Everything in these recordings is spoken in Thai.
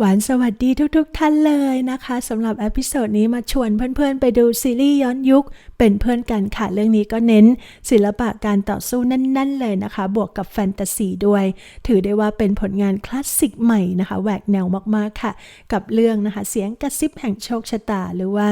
หวานสวัสดีทุกๆทท่านเลยนะคะสำหรับเอพิโซดนี้มาชวนเพื่อนๆ ไปดูซีรีส์ย้อนยุค เป็นเพื่อนกันค่ะ เรื่องนี้ก็เน้น ศิลปะการต่อสู้นั่นๆ เลยนะคะ บวกกับแฟนตาซีด้วย ถือได้ว่าเป็นผลงานคลาสสิกใหม่นะคะแหวกแนวมากๆค่ะ กับเรื่องนะคะ เสียงกระซิบแห่งโชคชะตาหรือว่า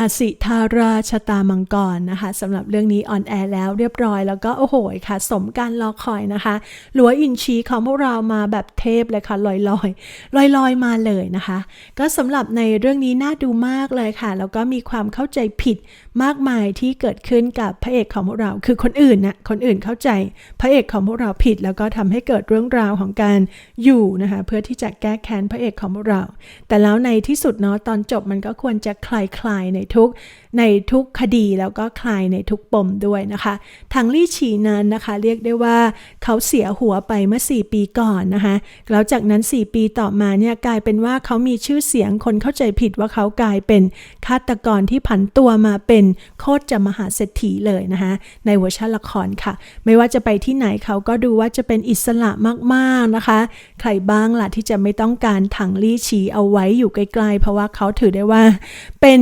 อสิธาราชะตามังกรนะคะสำหรับเรื่องนี้ออนแอร์แล้วเรียบร้อยแล้วก็โอ้โหค่ะ สมการรอคอยนะคะหลัวอินชีของพวกเรามาแบบเทพเลยค่ะลอยลอยลอยลอยมาเลยนะคะ ก็สำหรับในเรื่องนี้น่าดูมากเลยค่ะ แล้วก็มีความเข้าใจผิด มากมายที่เกิดขึ้นกับพระเอกของพวกเรา คือคนอื่นนะคนอื่นเข้าใจพระเอกของพวกเราผิด แล้วก็ทำให้เกิดเรื่องราวของการอยู่นะคะเพื่อที่จะแก้แค้นพระเอกของพวกเรา แต่แล้วในที่สุดเนาะตอนจบมันก็ควรจะคลายคลายในทุกในทุกคดีแล้วก็คลายในทุกปมด้วยนะคะทางลี่ฉีนั้นนะคะเรียกได้ว่าเขาเสียหัวไปเมื่อ 4 ปีก่อนนะคะแล้วจากนั้น 4 ปีต่อมาเนี่ยกลายเป็นว่าเขามีชื่อเสียงคนเข้าใจผิดว่าเขากลายเป็นฆาตกรที่ผันตัวมาเป็นโคตรจะมหาเศรษฐีเลยนะคะในเวอร์ชันละครค่ะ ไม่ว่าจะไปที่ไหนเขาก็ดูว่าจะเป็นอิสระมากๆนะคะ ใครบ้างล่ะที่จะไม่ต้องการถังลี่ฉีเอาไว้อยู่ใกล้ๆเพราะว่าเขาถือได้ว่าเป็น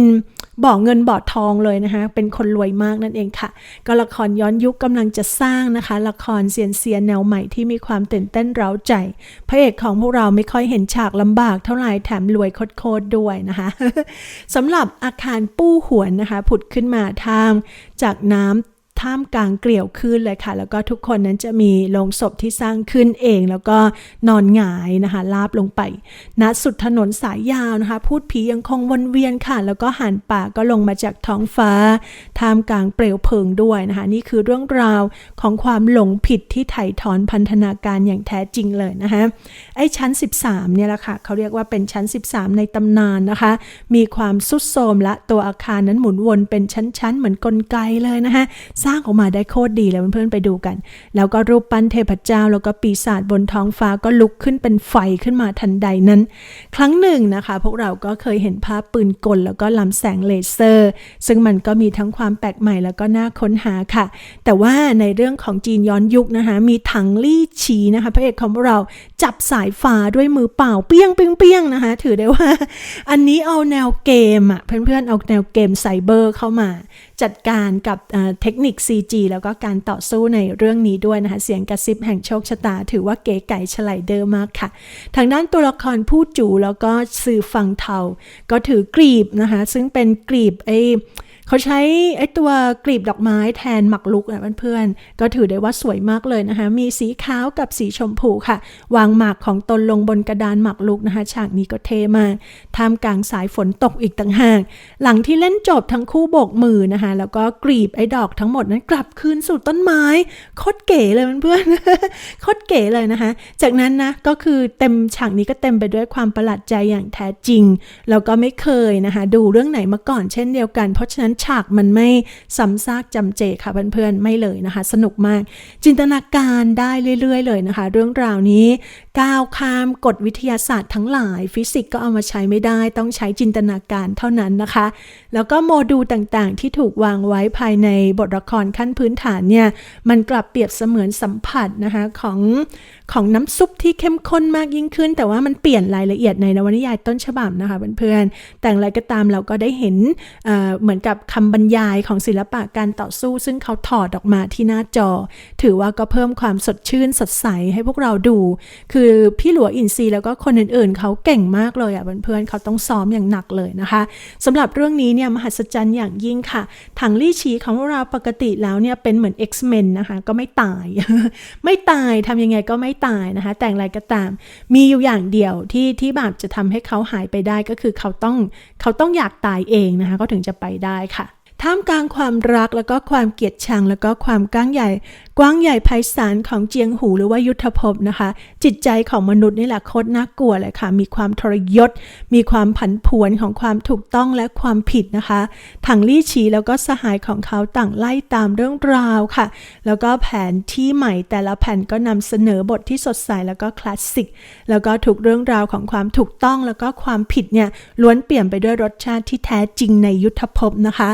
บ่อเงินบ่อทองเลยนะคะ เป็นคนรวยมากนั่นเองค่ะ ก็ละครย้อนยุคกำลังจะสร้างนะคะ ละครเซียนเซียนแนวใหม่ที่มีความตื่นเต้นเร้าใจ พระเอกของพวกเราไม่ค่อยเห็นฉากลำบากเท่าไหร่แถมรวยโคตรด้วยนะคะสำหรับอาคารปู้หวนนะคะ ผุดขึ้นมาทางจากน้ำ ท่ามกลางเกลียวขึ้นเลยค่ะ แล้วก็ทุกคนนั้นจะมีโลงศพที่สร้างขึ้นเอง แล้วก็นอนหงายนะคะลาบลงไปณสุดถนนสายยาวนะคะ พูดผียังคงวนเวียนค่ะ แล้วก็หันป่าก็ลงมาจากท้องฟ้า ท่ามกลางเปลวเพลิงด้วยนะคะ นี่คือเรื่องราวของความหลงผิดที่ไถ่ถอนพันธนาการอย่างแท้จริงเลยนะคะไอ้ชั้น 13เนี่ยแหละค่ะเขาเรียกว่าเป็นชั้น 13 ในตำนานนะคะ มีความสุดโทมและตัวอาคารนั้นหมุนวนเป็นชั้นๆ เหมือนกลไกเลยนะคะสร้างออกมาได้โคตรดีเลยเพื่อนๆไปดูกัน แล้วก็รูปปั้นเทพเจ้า แล้วก็ปีศาจบนท้องฟ้าก็ลุกขึ้นเป็นไฟขึ้นมาทันใดนั้น ครั้งหนึ่งนะคะ พวกเราก็เคยเห็นภาพปืนกล แล้วก็ลำแสงเลเซอร์ ซึ่งมันก็มีทั้งความแปลกใหม่แล้วก็น่าค้นหาค่ะ แต่ว่าในเรื่องของจีนย้อนยุคนะคะ มีถังลี่ฉีนะคะพระเอกของพวกเราจับสายฟ้าด้วยมือเปล่าเปี้ยงเปี้ยงเปี้ยงนะคะ ถือได้ว่า อันนี้เอาแนวเกมอะเพื่อนๆเอาแนวเกมไซเบอร์เข้ามาจัดการกับเทคนิค CG แล้วก็การต่อสู้ในเรื่องนี้ด้วยนะคะ เสียงกระซิบแห่งโชคชะตา ถือว่าเก๋ไก่ฉลายเดอร์มากค่ะ ทางด้านตัวละครผู้จูแล้วก็สื่อฟังเทา ก็ถือกรีบนะคะ ซึ่งเป็นกรีบไอ เขาใช้ไอ้ตัวกลีบดอกไม้แทนหมักลุกนะเพื่อนๆ ก็ถือได้ว่าสวยมากเลยนะคะ มีสีขาวกับสีชมพูค่ะ วางหมากของตนลงบนกระดานหมักลุกนะคะ ฉากนี้ก็เท่มากท่ามกลางสายฝนตกอีกต่างหาก หลังที่เล่นจบทั้งคู่โบกมือนะคะ แล้วก็กรีบไอ้ดอกทั้งหมดนั้นกลับคืนสู่ต้นไม้โคตรเก๋เลยเพื่อนๆโคตรเก๋เลยนะคะ จากนั้นนะก็คือเต็มฉากนี้ก็เต็มไปด้วยความประหลาดใจอย่างแท้จริงแล้วก็ไม่เคยนะคะ ดูเรื่องไหนมาก่อนเช่นเดียวกัน เพราะฉะนั้นฉากมันไม่ซ้ำซากจำเจค่ะเพื่อนๆไม่เลยนะคะ สนุกมาก จินตนาการได้เรื่อยๆ เลยนะคะ เรื่องราวนี้ก้าวข้ามกฎวิทยาศาสตร์ทั้งหลาย ฟิสิกส์ก็เอามาใช้ไม่ได้ ต้องใช้จินตนาการเท่านั้นนะคะ แล้วก็โมดูลต่างๆ ที่ถูกวางไว้ภายในบทละครขั้นพื้นฐานเนี่ยมันกลับเปรียบเสมือนสัมผัสนะคะของ ของน้ำซุปที่เข้มข้นมากยิ่งขึ้น แต่ว่ามันเปลี่ยนรายละเอียดในนวนิยายต้นฉบับนะคะเพื่อนๆแต่อะไรก็ตามเราก็ได้เห็นเเหมือนกับคำบรรยายของศิลปะการต่อสู้ ซึ่งเขาถอดออกมาที่หน้าจอ ถือว่าก็เพิ่มความสดชื่นสดใสให้พวกเราดู คือพี่หลวอินซีแล้วก็คนอื่นๆ เขาเก่งมากเลยอะเพื่อนๆเขาต้องซ้อมอย่างหนักเลยนะคะสำหรับเรื่องนี้เนี่ยมหัศจรรย์อย่างยิ่งค่ะถังลี่ชีของเราปกติแล้วเนี่ยเป็นเหมือน X-Men นะคะก็ไม่ตาย ไม่ตายทำยังไงก็ไม่ตายนะคะ แต่งอะไรก็ตาม มีอยู่อย่างเดียวที่ที่แบบจะทำให้เขาหายไปได้ก็คือเขาต้องเขาต้องอยากตายเองนะคะก็ถึงจะไปได้ค่ะ ท่ามกลางความรักแล้วก็ความเกลียดชังแล้วก็ความก้างใหญ่ กว้างใหญ่ไพศาลของเจียงหูหรือว่ายุทธภพนะคะ จิตใจของมนุษย์นี่แหละโคตรน่ากลัวเลยค่ะ มีความทรยศ มีความผันผวนของความถูกต้องและความผิดนะคะถังลี่ฉีแล้วก็สหายของเขาต่างไล่ตามเรื่องราวค่ะ แล้วก็แผนที่ใหม่แต่ละแผ่นก็นำเสนอบทที่สดใสแล้วก็คลาสสิกแล้วก็ถูกเรื่องราวของความถูกต้องแล้วก็ความผิดเนี่ยล้วนเปลี่ยนไปด้วยรสชาติที่แท้จริงในยุทธภพนะคะ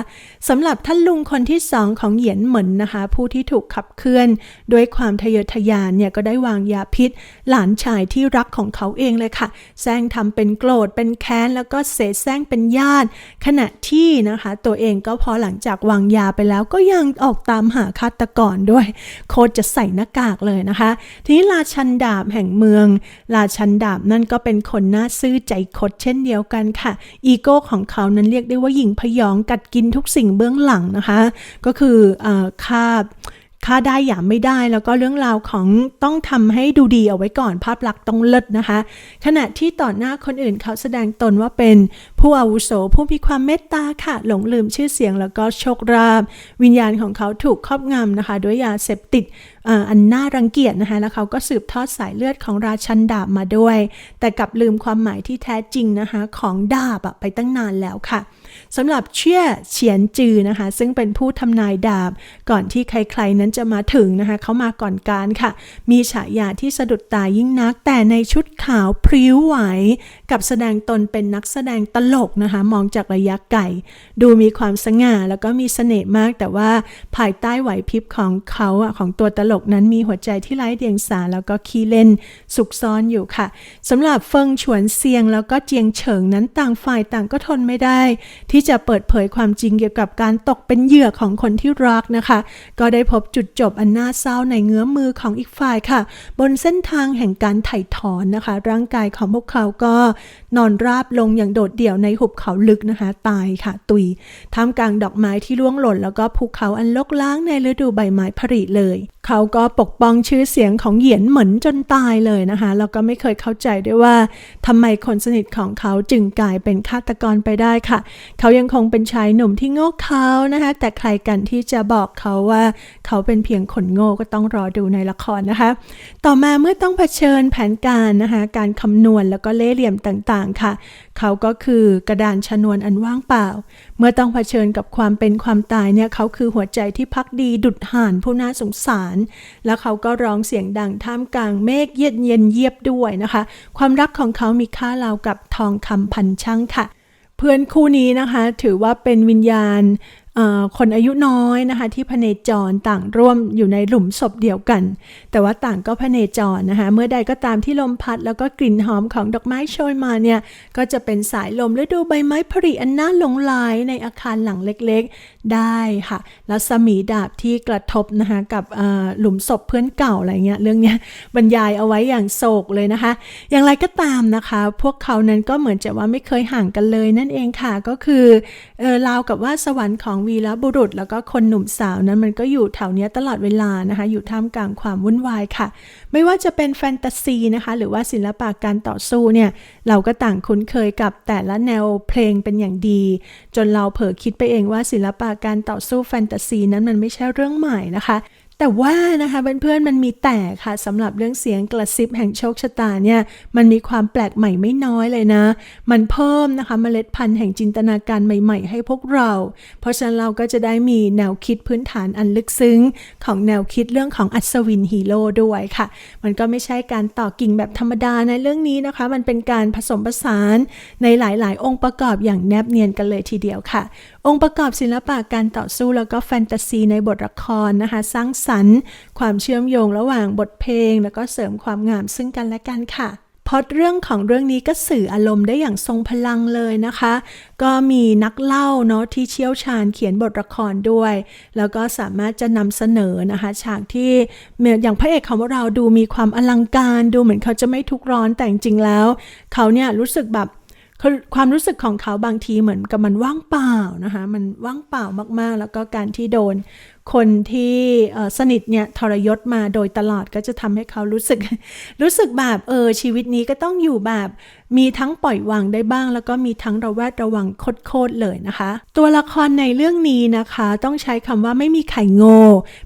สำหรับท่านลุงคนที่สองของเหยียนเหมินนะคะ ผู้ที่ถูกขับเคลื่อน ด้วยความทะเยอทะยานเนี่ยก็ได้วางยาพิษ หลานชายที่รักของเขาเองเลยค่ะแซงทำเป็นโกรธเป็นแค้น แล้วก็เสแสร้งเป็นญาติ ขณะที่นะคะ ตัวเองก็พอหลังจากวางยาไปแล้วก็ยังออกตามหาฆาตกรด้วย โคตรจะใส่หน้ากากเลยนะคะ ทีนี้ราชันดาบแห่งเมือง ราชันดาบนั่นก็เป็นคนน่าซื่อใจคดเช่นเดียวกันค่ะ อีโก้ของเขานั้นเรียกได้ว่าหญิงพยองกัดกินทุกสิ่งเบื้องหลังนะคะ ก็คืออค่าค่าได้อย่าไม่ได้แล้วก็เรื่องราวของต้องทำให้ดูดีเอาไว้ก่อนภาพลักษณ์ต้องเลิศนะคะ ขณะที่ต่อหน้าคนอื่นเขาแสดงตนว่าเป็นผู้อาวุโสผู้มีความเมตตาค่ะ หลงลืมชื่อเสียงแล้วก็โชคราบ วิญญาณของเขาถูกครอบงำนะคะ ด้วยยาเสพติดอันน่ารังเกียจนะคะ แล้วเขาก็สืบทอดสายเลือดของราชันดาบมาด้วย แต่กลับลืมความหมายที่แท้จริงนะคะ ของดาบไปตั้งนานแล้วค่ะ สำหรับเชี่ยเฉียนจือนะคะ ซึ่งเป็นผู้ทำนายดาบ ก่อนที่ใครๆนั้นจะมาถึงนะคะเขามาก่อนการค่ะ มีฉายาที่สะดุดตายิ่งนัก แต่ในชุดขาวพริ้วไหว กับแสดงตนเป็นนักแสดงตลกนะคะ มองจากระยะไกลดูมีความสง่าแล้วก็มีเสน่ห์มาก แต่ว่าภายใต้ไหวพริบของเขาอะของตัวตลกนั้นมีหัวใจที่ไร้เดียงสาแล้วก็ขี้เล่นสุกซ่อนอยู่ค่ะสำหรับเฟิงฉวนเซียงแล้วก็เจียงเฉิงนั้นต่างฝ่ายต่างก็ทนไม่ได้ ที่จะเปิดเผยความจริงเกี่ยวกับการตกเป็นเหยื่อของคนที่รักนะคะ ก็ได้พบจุดจบอันน่าเศร้าในเงื้อมือของอีกฝ่ายค่ะ บนเส้นทางแห่งการไถ่ถอนนะคะ ร่างกายของพวกเขาก็นอนราบลงอย่างโดดเดี่ยวในหุบเขาลึกนะคะ ตายค่ะตุยท่ามกลางดอกไม้ที่ร่วงหล่นแล้วก็ภูเขาอันลกล้างในฤดูใบไม้ผลิเลยเขาก็ปกป้องชื่อเสียงของเหยียนเหมินจนตายเลยนะคะ แล้วก็ไม่เคยเข้าใจด้วยว่าทำไมคนสนิทของเขาจึงกลายเป็นฆาตกรไปได้ค่ะ เขายังคงเป็นชายหนุ่มที่โง่เขานะคะ แต่ใครกันที่จะบอกเขาว่าเขาเป็นเพียงคนโง่ก็ต้องรอดูในละครนะคะ ต่อมาเมื่อต้องเผชิญแผนการนะคะ การคำนวณแล้วก็เล่ห์เหลี่ยมต่างๆค่ะ เขาก็คือกระดานชนวนอันว่างเปล่า มื่อต้องเผชิญกับความเป็นความตายเนี่ยเขาคือหัวใจที่พักดีดุดห่านผู้น่าสงสาร แล้วเขาก็ร้องเสียงดังท่ามกลางเมฆเย็นเย็นเยียบด้วยนะคะ ความรักของเขามีค่าราวกับทองคำพันช่างค่ะ เพื่อนคู่นี้นะคะ ถือว่าเป็นวิญญาณ คนอายุน้อยนะคะที่พเนจรต่างร่วมอยู่ในหลุมศพเดียวกัน แต่ว่าต่างก็พเนจรนะคะเมื่อใดก็ตามที่ลมพัด แล้วก็กลิ่นหอมของดอกไม้โชยมาเนี่ยก็จะเป็นสายลมฤดูใบไม้ผลิอันน่าหลงไหลในอาคารหลังเล็กๆได้ค่ะแล้วสมีดาบที่กระทบนะคะกับหลุมศพเพื่อนเก่าอะไรเงี้ยเรื่องเนี้ยบรรยายเอาไว้อย่างโศกเลยนะคะ อย่างไรก็ตามนะคะ พวกเขานั้นก็เหมือนจะว่าไม่เคยห่างกันเลยนั่นเองค่ะก็คือเออราวกับว่าสวรรค์ของวีรบุรุษ แล้วก็คนหนุ่มสาวนั้นมันก็อยู่แถวนี้ตลอดเวลานะคะ อยู่ท่ามกลางความวุ่นวายค่ะ ไม่ว่าจะเป็นแฟนตาซีนะคะ หรือว่าศิลปะการต่อสู้เนี่ย เราก็ต่างคุ้นเคยกับแต่ละแนวเพลงเป็นอย่างดี จนเราเผลอคิดไปเองว่าศิลปะการต่อสู้แฟนตาซีนั้นมันไม่ใช่เรื่องใหม่นะคะ แต่ว่านะคะเพื่อนๆมันมีแต่ค่ะสำหรับเรื่องเสียงกระซิบแห่งโชคชะตาเนี่ยมันมีความแปลกใหม่ไม่น้อยเลยนะ มันเพิ่มนะคะเมล็ดพันธุ์แห่งจินตนาการใหม่ๆ ให้พวกเรา เพราะฉะนั้นเราก็จะได้มีแนวคิดพื้นฐานอันลึกซึ้ง ของแนวคิดเรื่องของอัศวินฮีโร่ด้วยค่ะ มันก็ไม่ใช่การต่อกิ่งแบบธรรมดาในเรื่องนี้นะคะ มันเป็นการผสมผสานในหลายๆ องค์ประกอบอย่างแนบเนียนกันเลยทีเดียวค่ะ องค์ประกอบศิลปะการต่อสู้แล้วก็แฟนตาซีในบทละครนะคะ สร้างสรรค์ ความเชื่อมโยงระหว่างบทเพลง แล้วก็เสริมความงามซึ่งกันและกันค่ะพอดเรื่องของเรื่องนี้ก็สื่ออารมณ์ได้อย่างทรงพลังเลยนะคะ ก็มีนักเล่าเนาะที่เชี่ยวชาญเขียนบทละครด้วย แล้วก็สามารถจะนำเสนอนะคะ ฉากที่อย่างพระเอกของเราดูมีความอลังการดูเหมือนเขาจะไม่ทุกร้อนแต่จริงแล้ว เขาเนี่ยรู้สึกแบบความรู้สึกของเขาบางทีเหมือนกับมันว่างเปล่านะคะ มันว่างเปล่ามากๆ แล้วก็การที่โดนคนที่สนิทเนี่ยทรยศมาโดยตลอดก็จะทำให้เขารู้สึก รู้สึกแบบเออชีวิตนี้ก็ต้องอยู่แบบมีทั้งปล่อยวางได้บ้าง แล้วก็มีทั้งระแวดระวังโคตรเลยนะคะ ตัวละครในเรื่องนี้นะคะ ต้องใช้คำว่าไม่มีไข่โง่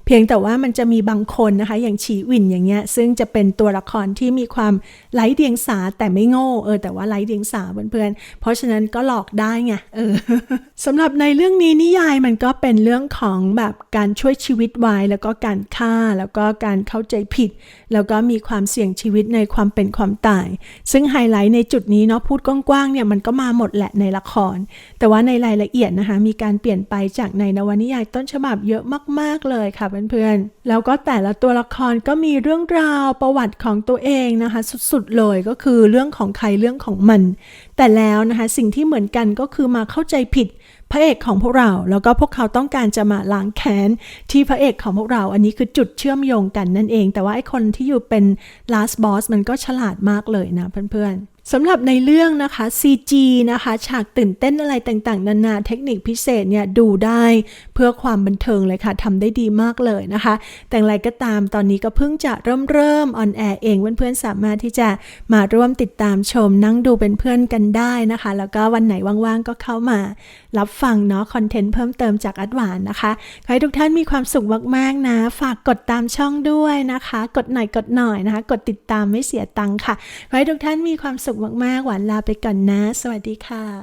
เพียงแต่ว่ามันจะมีบางคนนะคะ อย่างฉีวินอย่างเงี้ย ซึ่งจะเป็นตัวละครที่มีความไร้เดียงสาแต่ไม่โง่เออแต่ว่าไร้เดียงสาเพื่อนๆเพราะฉะนั้นก็หลอกได้ไงเออสำหรับในเรื่องนี้นิยายมันก็เป็นเรื่องของแบบการการช่วยชีวิตไว้ แล้วก็การฆ่า แล้วก็การเข้าใจผิด แล้วก็มีความเสี่ยงชีวิตในความเป็นความตาย ซึ่งไฮไลท์ในจุดนี้เนาะพูดกว้างๆเนี่ยมันก็มาหมดแหละในละคร แต่ว่าในรายละเอียดนะคะมีการเปลี่ยนไปจากในนวนิยายต้นฉบับเยอะมากๆเลยค่ะเพื่อนๆ แล้วก็แต่ละตัวละครก็มีเรื่องราวประวัติของตัวเองนะคะสุดๆเลยก็คือเรื่องของใครเรื่องของมัน แต่แล้วนะคะสิ่งที่เหมือนกันก็คือมาเข้าใจผิด พระเอกของพวกเรา แล้วก็พวกเขาต้องการจะมาล้างแค้นที่พระเอกของพวกเรา อันนี้คือจุดเชื่อมโยงกันนั่นเอง แต่ว่าไอ้คนที่อยู่เป็น last boss มันก็ฉลาดมากเลยนะเพื่อนๆ สำหรับในเรื่องนะคะ CG นะคะ ฉากตื่นเต้นอะไรต่างๆ นานาเทคนิคพิเศษเนี่ยดูได้เพื่อความบันเทิงเลยค่ะทำได้ดีมากเลยนะคะ แต่อย่างไรก็ตามตอนนี้ก็เพิ่งจะเริ่มเริ่มออนแอร์เองเพื่อนๆสามารถที่จะมาร่วมติดตามชมนั่งดูเป็นเพื่อนกันได้นะคะ แล้วก็วันไหนว่างๆก็เข้ามารับฟังเนาะคอนเทนต์เพิ่มเติมจากอัดหวานนะคะขอให้ทุกท่านมีความสุขมากๆนะ ฝากกดตามช่องด้วยนะคะ กดหน่อยกดหน่อยนะคะ กดติดตามไม่เสียตังค์ค่ะขอให้ทุกท่านมีความสุขมากๆ หวานลาไปก่อนนะ สวัสดีค่ะ